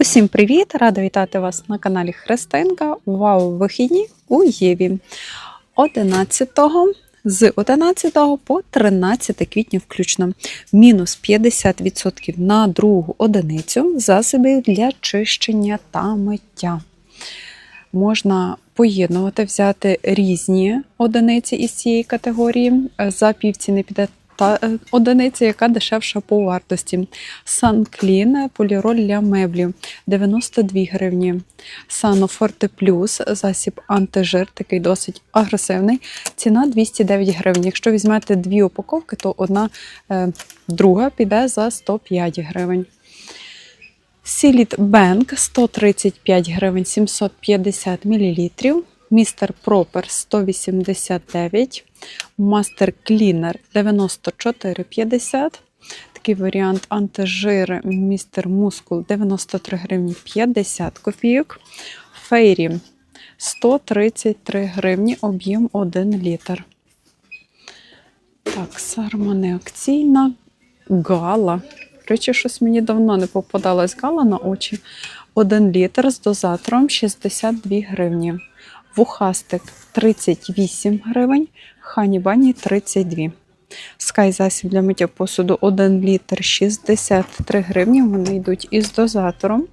Усім привіт! Рада вітати вас на каналі Христинка. Вау, вихідні у Єві. 11 з 11 по 13 квітня включно. Мінус 50% на другу одиницю засобів для чищення та миття. Можна поєднувати, взяти різні одиниці із цієї категорії. За півціни піде та е, одиниця, яка дешевша по вартості. Санклін поліроль для меблів 92 гривні. Санофорте Плюс засіб антижир, такий досить агресивний. Ціна 209 гривень. Якщо візьмете дві упаковки, то одна е, друга піде за 105 гривень. Сіліт Бенк 135 гривень 750 мл. Містер Пропер 189, Мастер Клінер 94,50. Такий варіант антижир Містер Мускул 93 гривні 50 копійок. Фейрі 133 гривні, об'єм 1 літр. Так, сарма неакційна. Гала. Речі, щось мені давно не попадалась гала на очі. 1 літр з дозатором 62 гривні. Вухастик 38 гривень, хані бані 32. Скай засіб для миття посуду 1 літр 63 гривні. Вони йдуть із дозатором.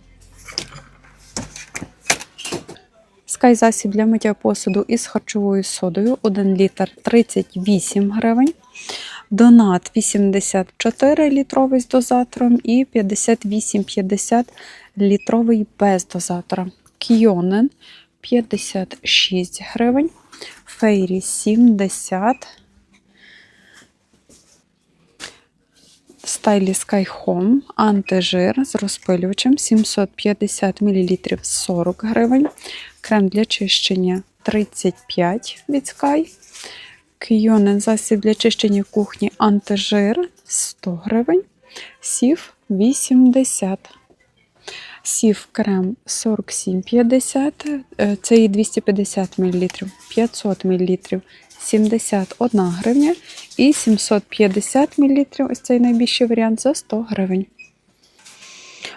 Скай засіб для миття посуду із харчовою содою 1 літр 38 гривень. Донат 84 літровий з дозатором і 58,50 літровий без дозатора. Кіонен 56 гривень. Фейрі 70. Стайлі Sky Home антижир з розпилювачем 750 мл 40 гривень. Крем для чищення 35 від Sky. Кйонен засіб для чищення кухні антижир 100 гривень. Сів 80 Сів крем 47,50, е, це і 250 мл, 500 мл 71 гривня і 750 мл, ось цей найбільший варіант за 100 гривень.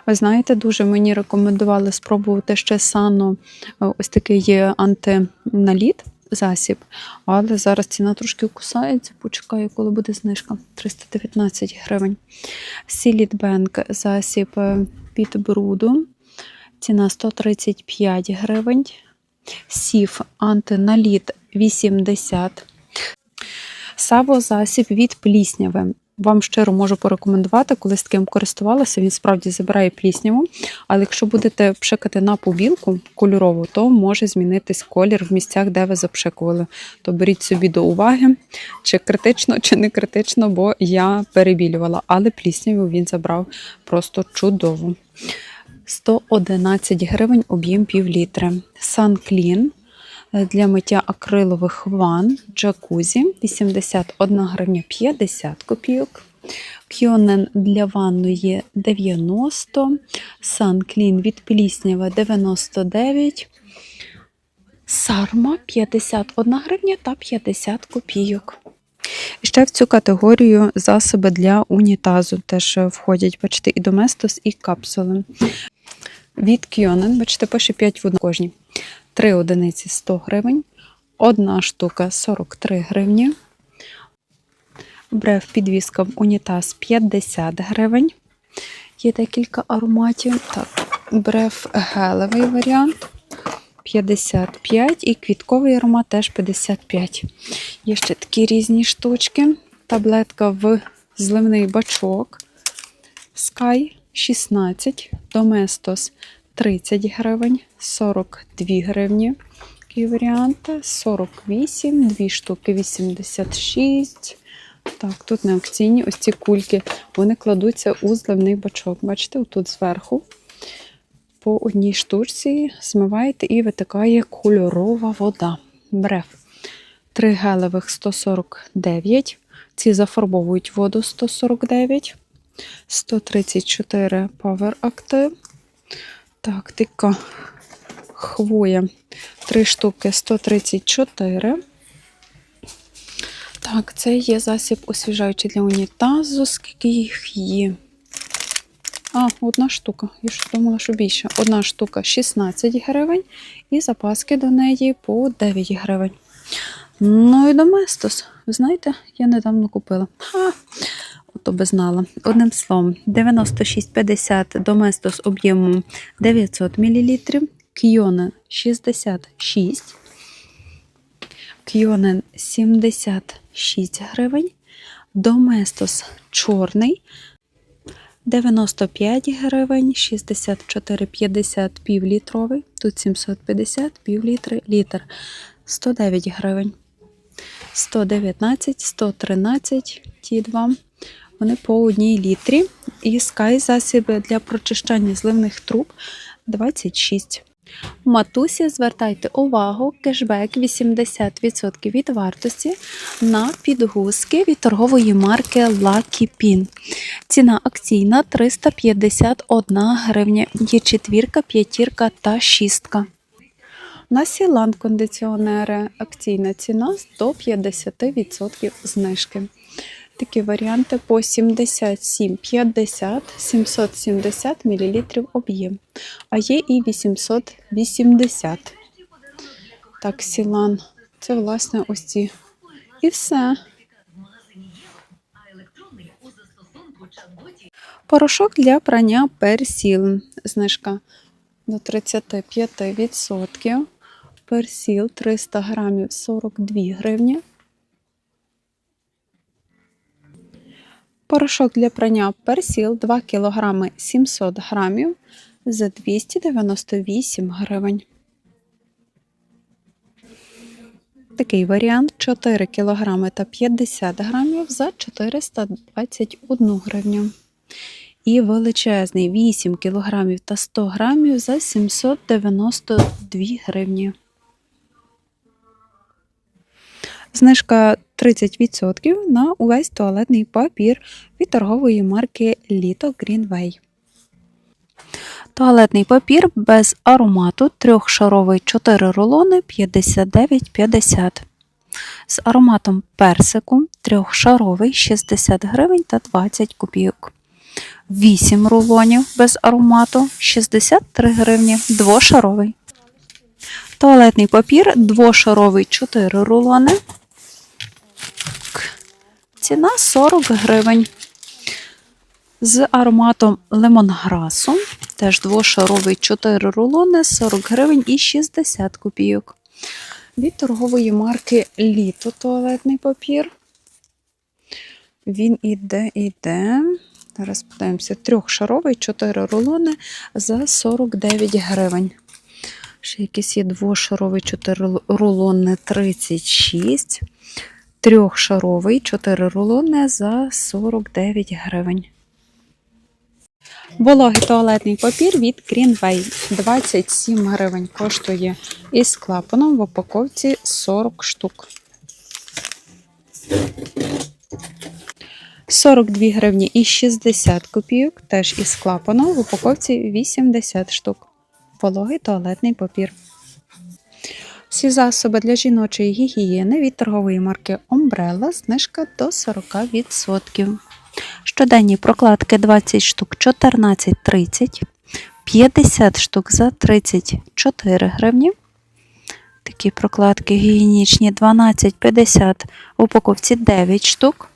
Ви знаєте, дуже мені рекомендували спробувати ще сано ось такий антиналіт засіб, але зараз ціна трошки кусається. Почекаю, коли буде знижка 319 гривень. Сіліт Бенк засіб від бруду. Ціна 135 гривень. Сів антиналіт 80. Саво засіб від плісняви. Вам щиро можу порекомендувати, коли з таким користувалася, він справді забирає плісняву. Але якщо будете пшикати на побілку кольорову, то може змінитись колір в місцях, де ви запшикували. То беріть собі до уваги, чи критично, чи не критично, бо я перебілювала, але плісняву він забрав просто чудово. 111 гривень об'єм пів літра. Санклін для миття акрилових ван джакузі 81 гривня 50 копійок. Кьонен для ванної 90, Санклін від пліснява 99, Сарма 51 гривня та 50 копійок. Ще в цю категорію засоби для унітазу теж входять, бачите, і доместос, і капсули. Від Кьонен, бачите, пише 5 в кожній. 3 одиниці 100 гривень, одна штука 43 гривні. Брев підвіска в унітаз 50 гривень. Є декілька ароматів. Так, брев гелевий варіант 55 і квітковий аромат теж 55. Є ще такі різні штучки. Таблетка в зливний бачок. Sky 16, Domestos 30 гривень, 42 гривні. Такий варіант, 48, 2 штуки 86. Так, тут не акційні ось ці кульки. Вони кладуться у зливний бачок. Бачите, тут зверху по одній штучці змиваєте і витикає кольорова вода. Бреф. 3 гелевих 149. Ці зафарбовують воду 149. 134 Power Active. Так, така хвоя. Три штуки 134. Так, це є засіб освіжаючий для унітазу, скільки їх є. А, одна штука. Я ж думала, що більше. Одна штука 16 гривень і запаски до неї по 9 гривень. Ну і доместос. Ви знаєте, я недавно купила. Ха! Ото би знала. Одним словом, 96,50 доместос об'ємом 900 мл, кйонен 66, кйонен 76 гривень, доместос чорний 95 гривень, 64,50 півлітровий, тут 750, півлітри, літр, 109 гривень. 119, 113, ті два. Вони по одній літрі. І Sky засіби для прочищання зливних труб 26. У Матусі, звертайте увагу, кешбек 80% від вартості на підгузки від торгової марки Lucky Pin. Ціна акційна 351 гривня. Є четвірка, п'ятірка та шістка. На Сіланд кондиціонери акційна ціна 150% знижки. Такі варіанти по 77,50, 770 мл об'єм. А є і 880. Так, Сілан. Це, власне, ось ці. І все. Порошок для прання персіл. Знижка до 35%. Персіл 300 грамів 42 гривні. Порошок для прання персіл 2 кг 700 грамів за 298 гривень. Такий варіант 4 кг та 50 грамів за 421 гривню. І величезний 8 кг та 100 грамів за 792 гривні. Знижка 30% на увесь туалетний папір від торгової марки Lito Greenway. Туалетний папір без аромату трьохшаровий 4 рулони 59,50. З ароматом персику трьохшаровий 60 гривень та 20 копійок. 8 рулонів без аромату 63 гривні, двошаровий. Туалетний папір двошаровий 4 рулони. Ціна 40 гривень. З ароматом лемонграсу. Теж двошаровий 4 рулони, 40 гривень і 60 копійок. Від торгової марки Літо туалетний папір. Він іде, іде. Зараз подивимося, трьохшаровий 4 рулони за 49 гривень. Ще якийсь є двошаровий 4 рулони 36. Трьохшаровий 4 рулони за 49 гривень. Вологий туалетний папір від Greenway 27 гривень коштує із клапаном в упаковці 40 штук. 42 гривні і 60 копійок, теж із клапаном в упаковці 80 штук. Вологий туалетний папір. Всі засоби для жіночої гігієни від торгової марки Umbrella знижка до 40%. Щоденні прокладки 20 штук 14,30, 50 штук за 34 гривні. Такі прокладки гігієнічні 12,50 в упаковці 9 штук.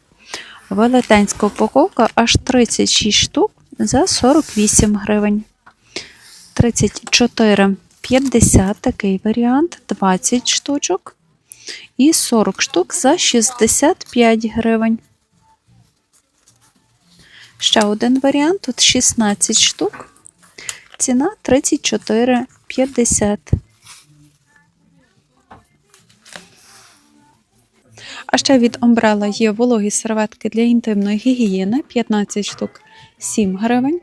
Велетенська упаковка аж 36 штук за 48 гривень. 34,50 такий варіант, 20 штучок. І 40 штук за 65 гривень. Ще один варіант, тут 16 штук. Ціна 34,50. А ще від Umbrella є вологі серветки для інтимної гігієни 15 штук 7 гривень.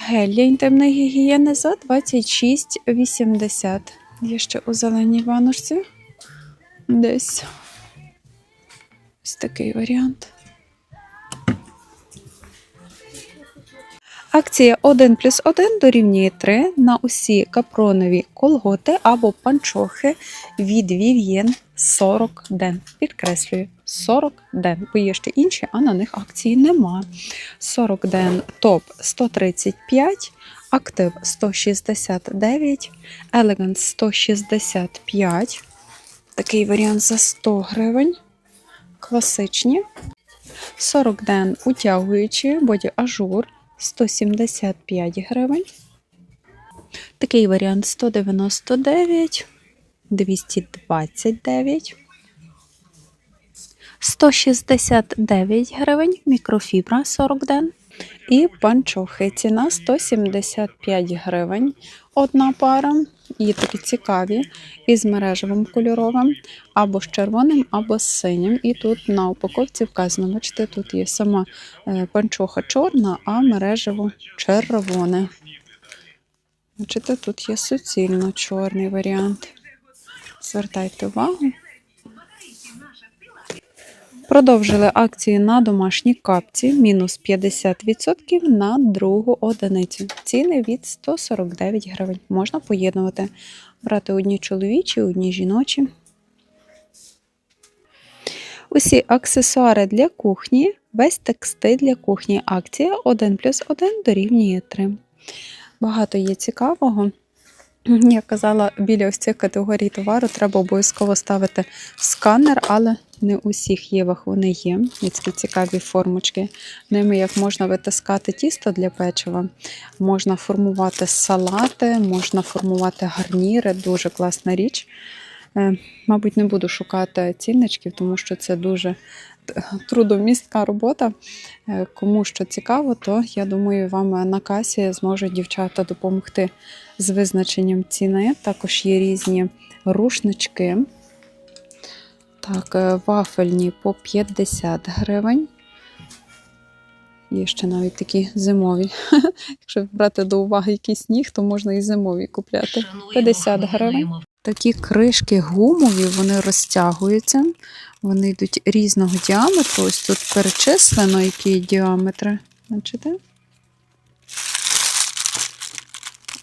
Гель для інтимної гігієни за 26,80. Є ще у зеленій ванушці. Десь ось такий варіант. Акція 1 плюс 1 дорівнює 3 на усі капронові колготи або панчохи від Vivien 40 ден. Підкреслюю 40 ден, бо є ще інші, а на них акції нема. 40 ден топ 135, актив 169, елегант 165. Такий варіант за 100 гривень. Класичні. 40 ден утягуючі, боді ажур 175 гривень. Такий варіант 199, 229, 169 гривень, мікрофібра 40 ден. І панчохи. Ціна 175 гривень. Одна пара. Є такі цікаві із мережевим кольоровим, або з червоним, або з синім. І тут на упаковці вказано, бачите, тут є сама е, панчоха чорна, а мережево червоне. Бачите, тут є суцільно чорний варіант. Звертайте увагу. Продовжили акції на домашні капці мінус 50% на другу одиницю. Ціни від 149 гривень. Можна поєднувати. Брати одні чоловічі, одні жіночі. Усі аксесуари для кухні, весь текстиль для кухні. Акція 1 плюс 1 дорівнює 3. Багато є цікавого. Я казала, біля ось цих категорій товару треба обов'язково ставити сканер, але не у всіх євах вони є. Такі цікаві формочки. Ними як можна витискати тісто для печива, можна формувати салати, можна формувати гарніри. Дуже класна річ. Е, Мабуть, не буду шукати цінничків, тому що це дуже трудомістка робота. Е, Кому що цікаво, то я думаю, вам на касі зможуть дівчата допомогти з визначенням ціни. Також є різні рушнички. Так, е, вафельні по 50 гривень. Є ще навіть такі зимові. Якщо брати до уваги якийсь сніг, то можна і зимові купляти. 50 гривень. Такі кришки гумові, вони розтягуються. Вони йдуть різного діаметру. Ось тут перечислено, які діаметри. Бачите?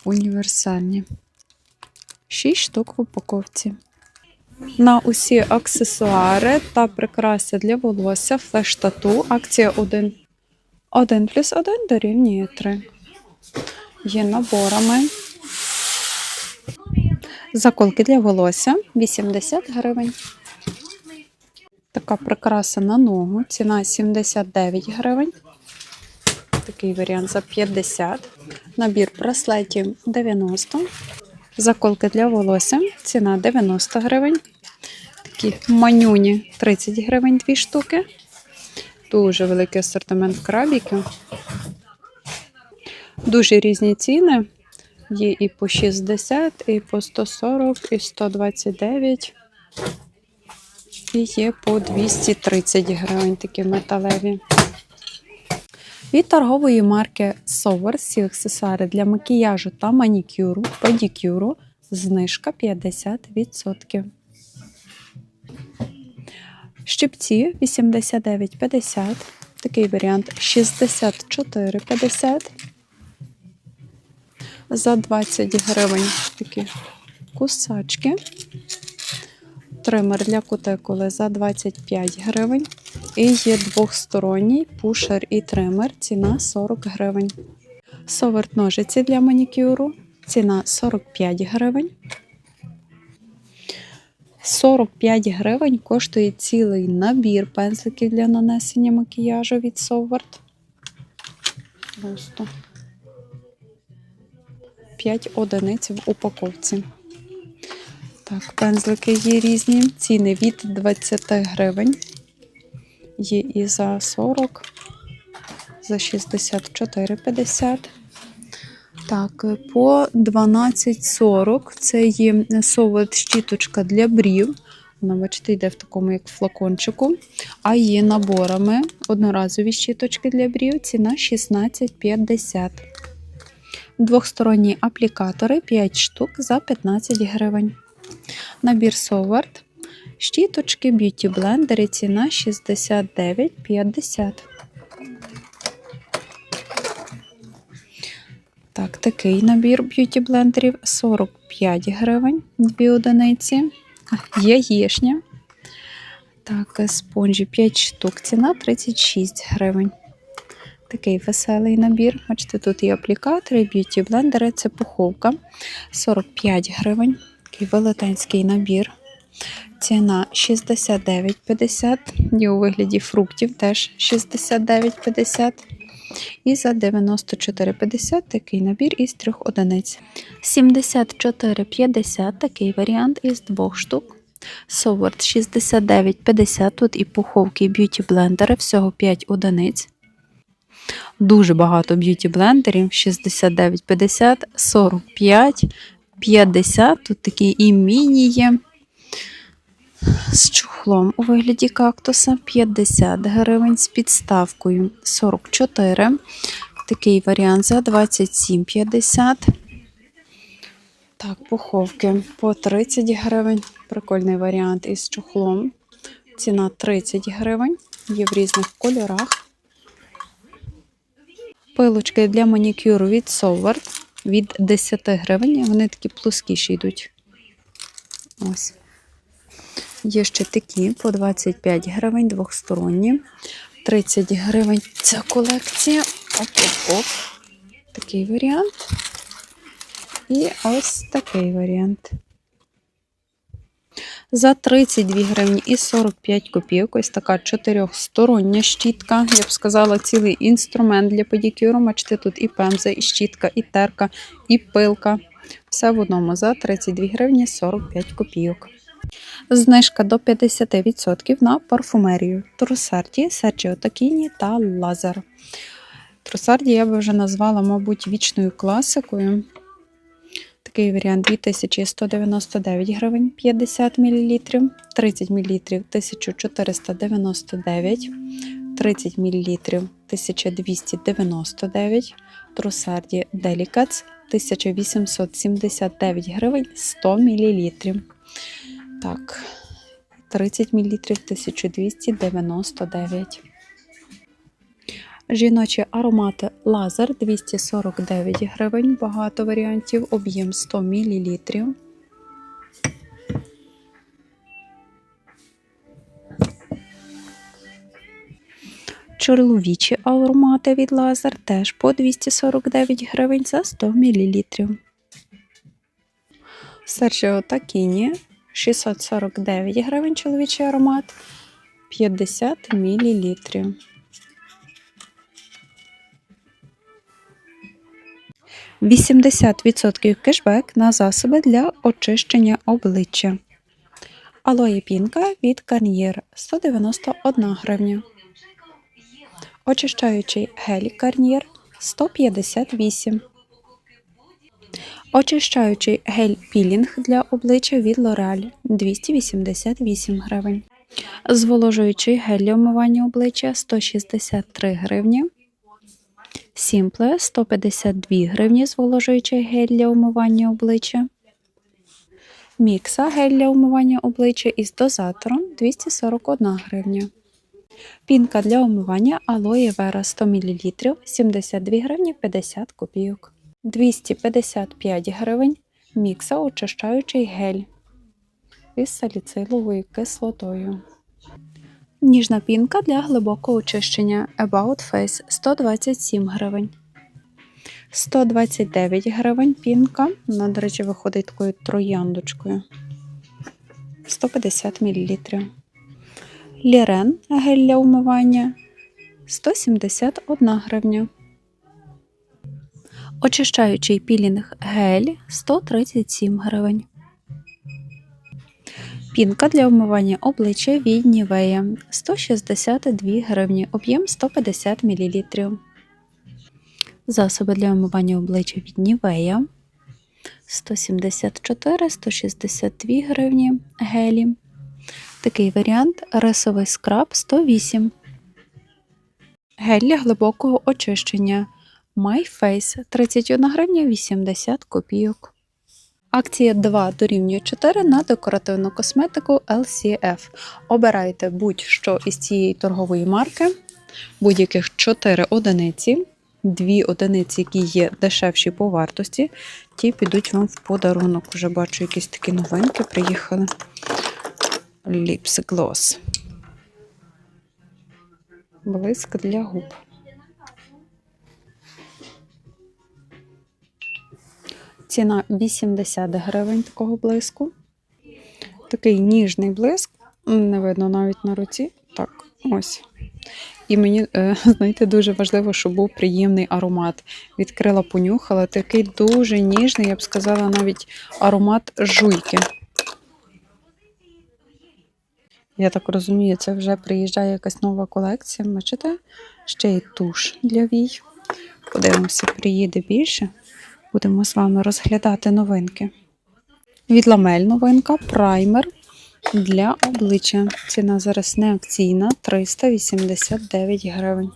Універсальні. 6 штук в упаковці. На усі аксесуари та прикраси для волосся флеш-тату. Акція 1. 1 плюс 1 дорівнює 3. Є наборами. Заколки для волосся 80 гривень. Така прикраса на ногу. Ціна 79 гривень. Такий варіант за 50. Набір браслетів 90. Заколки для волосся. Ціна 90 гривень. Такі манюні 30 гривень дві штуки. Дуже великий асортимент крабіків. Дуже різні ціни. Є і по 60, і по 140, і 129. І є по 230 гривень такі металеві. Від торгової марки Sover всі аксесуари для макіяжу та манікюру, педикюру. Знижка 50%. Щипці 89,50. Такий варіант 64,50. За 20 гривень такі кусачки. Тример для кутикули за 25 гривень. І є двохсторонній пушер і тример. Ціна 40 гривень. Соверт ножиці для манікюру. Ціна 45 гривень. 45 гривень коштує цілий набір пензликів для нанесення макіяжу від Соварт. Просто 5 одиниць в упаковці. Так, пензлики є різні. Ціни від 20 гривень. Є і за 40, за 64,50. Так, по 12,40 це є совет щіточка для брів. Вона, бачите, йде в такому, як флакончику. А є наборами одноразові щіточки для брів. Ціна 16,50. Двохсторонні аплікатори 5 штук за 15 гривень. Набір Соварт. Щіточки, б'юті блендери. Ціна 69,50. Так, такий набір б'юті блендерів 45 гривень, 2 одиниці. Яєшня Так, спонжі 5 штук, ціна 36 гривень. Такий веселий набір. Бачите, тут і аплікатори, б'юті блендери, це пуховка 45 гривень. Такий велетенський набір. Ціна 69,50. Є у вигляді фруктів теж 69,50. І за 94,50 такий набір із трьох одиниць. 74,50 такий варіант із двох штук. Совард 69,50. Тут і пуховки, і б'юті блендери, всього 5 одиниць. Дуже багато б'юті блендерів 69,50, 45, 50. Тут такі і міні є з чухлом у вигляді кактуса 50 гривень з підставкою 44. Такий варіант за 27,50. Так, пуховки по 30 гривень. Прикольний варіант із чухлом. Ціна 30 гривень. Є в різних кольорах. Пилочки для манікюру від Solvart від 10 гривень. Вони такі плоскіші йдуть. Ось. Є ще такі по 25 гривень, двохсторонні. 30 гривень ця колекція. Оп-оп-оп. Такий варіант. І ось такий варіант. За 32 гривні і 45 копійок. Ось така чотирьохстороння щітка. Я б сказала, цілий інструмент для педикюру. Бачите, тут і пемза, і щітка, і терка, і пилка. Все в одному за 32 гривні 45 копійок. Знижка до 50% на парфумерію. Трусарді, Серджіо Такіні та Лазер. Трусарді я би вже назвала, мабуть, вічною класикою. Такий варіант 2199 гривень 50 мл, 30 мл 1499, 30 мл 1299, Трусарді Delicates 1879 гривень 100 мл. Так, 30 мл 1299. Жіночі аромати лазер 249 гривень, багато варіантів, об'єм 100 мл. Чоловічі аромати від лазер теж по 249 гривень за 100 мл. Серджіо Такіні 649 гривень чоловічий аромат 50 мл. Вісімдесят відсотків кешбек на засоби для очищення обличчя. Алоє пінка від Garnier 191 гривня. Очищаючий гель Garnier 158 Очищаючий гель-пілінг для обличчя від L'Oreal 288 гривень. Зволожуючий гель для вмивання обличчя 163 гривні. Сімпле 152 гривні зволожуючий гель для умивання обличчя. Мікса гель для умивання обличчя із дозатором 241 гривня. Пінка для умивання алоє вера 100 мл 72 гривні 50 копійок. 255 гривень мікса очищаючий гель із саліциловою кислотою. Ніжна пінка для глибокого очищення About Face 127 гривень. 129 гривень пінка. Вона, до речі, виходить такою трояндочкою. 150 мл. Лірен гель для умивання 171 гривня. Очищаючий пілінг гель 137 гривень. Пінка для вмивання обличчя від Нівея 162 гривні, об'єм 150 мл. Засоби для вмивання обличчя від Нівея 174-162 гривні гелі. Такий варіант рисовий скраб 108. Гель для глибокого очищення My Face 31 гривня 80 копійок. Акція 2 дорівнює 4 на декоративну косметику LCF. Обирайте будь-що із цієї торгової марки, будь-яких 4 одиниці, 2 одиниці, які є дешевші по вартості, ті підуть вам в подарунок. Вже бачу, якісь такі новинки приїхали. Lips Gloss. блиск для губ. Ціна 80 гривень такого блиску. Такий ніжний блиск. Не видно навіть на руці. Так, ось. І мені, е, знаєте, дуже важливо, щоб був приємний аромат. Відкрила, понюхала. Такий дуже ніжний, я б сказала, навіть аромат жуйки. Я так розумію, це вже приїжджає якась нова колекція. Бачите? Ще й туш для вій. Подивимося, приїде більше. Будемо з вами розглядати новинки. Від ламель новинка праймер для обличчя. Ціна зараз не акційна 389 гривень.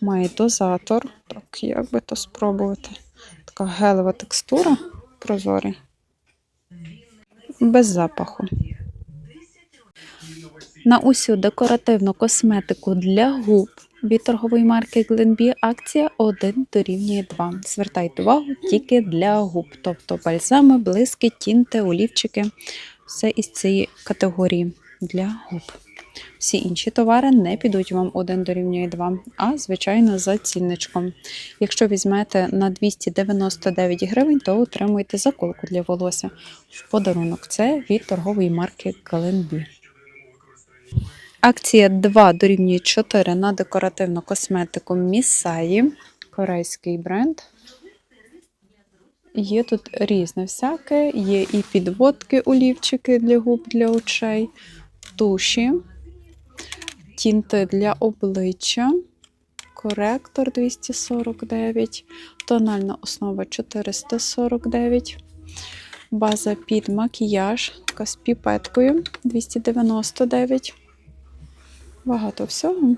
Має дозатор. Так, як би то спробувати? Така гелева текстура, прозорий. Без запаху. На усю декоративну косметику для губ від торгової марки Glenbee акція 1 дорівнює 2. Звертайте увагу тільки для губ, тобто бальзами, блиски, тінти, олівчики. Все із цієї категорії для губ. Всі інші товари не підуть вам 1 дорівнює 2, а звичайно за цінничком. Якщо візьмете на 299 гривень, то отримуєте заколку для волосся в подарунок. Це від торгової марки Glenbee. Акція 2 дорівнює 4 на декоративну косметику Місаї, корейський бренд. Є тут різне всяке, є і підводки, олівчики для губ, для очей, туші, тінти для обличчя, коректор 249, тональна основа 449, база під макіяж, така з піпеткою 299. Багато всього.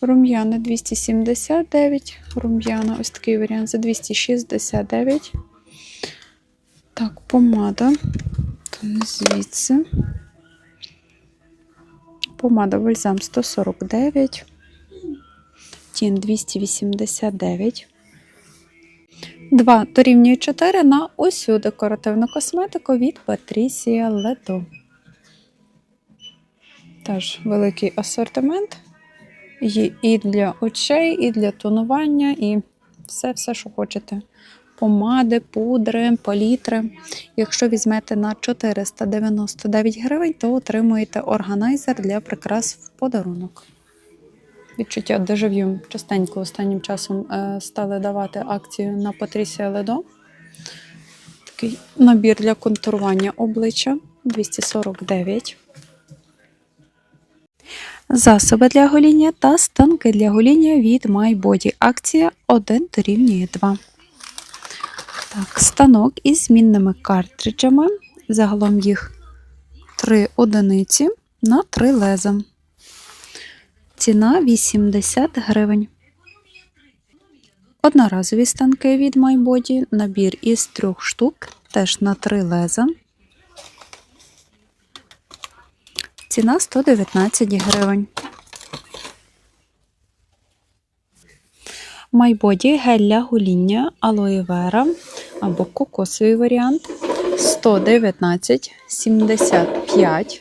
Рум'яна 279, рум'яна ось такий варіант за 269. Так, помада. Звідси. Помада бальзам 149. Тін 289. 2 дорівнює 4 на усю декоративну косметику від Patricia Ledo. Теж великий асортимент. І для очей, і для тонування, і все, все, що хочете. Помади, пудри, палітри. Якщо візьмете на 499 гривень, то отримуєте органайзер для прикрас в подарунок. Відчуття дежав'ю частенько останнім часом е, стали давати акцію на Patricia Ledo. Такий набір для контурування обличчя 249 Засоби для гоління та станки для гоління від MyBody. Акція 1 дорівнює 2. Так, станок із змінними картриджами. Загалом їх 3 одиниці на 3 леза. Ціна 80 гривень. Одноразові станки від MyBody. Набір із трьох штук, теж на 3 леза. Ціна 119 гривень. Майбоді гель для гоління алоє вера або кокосовий варіант 119,75.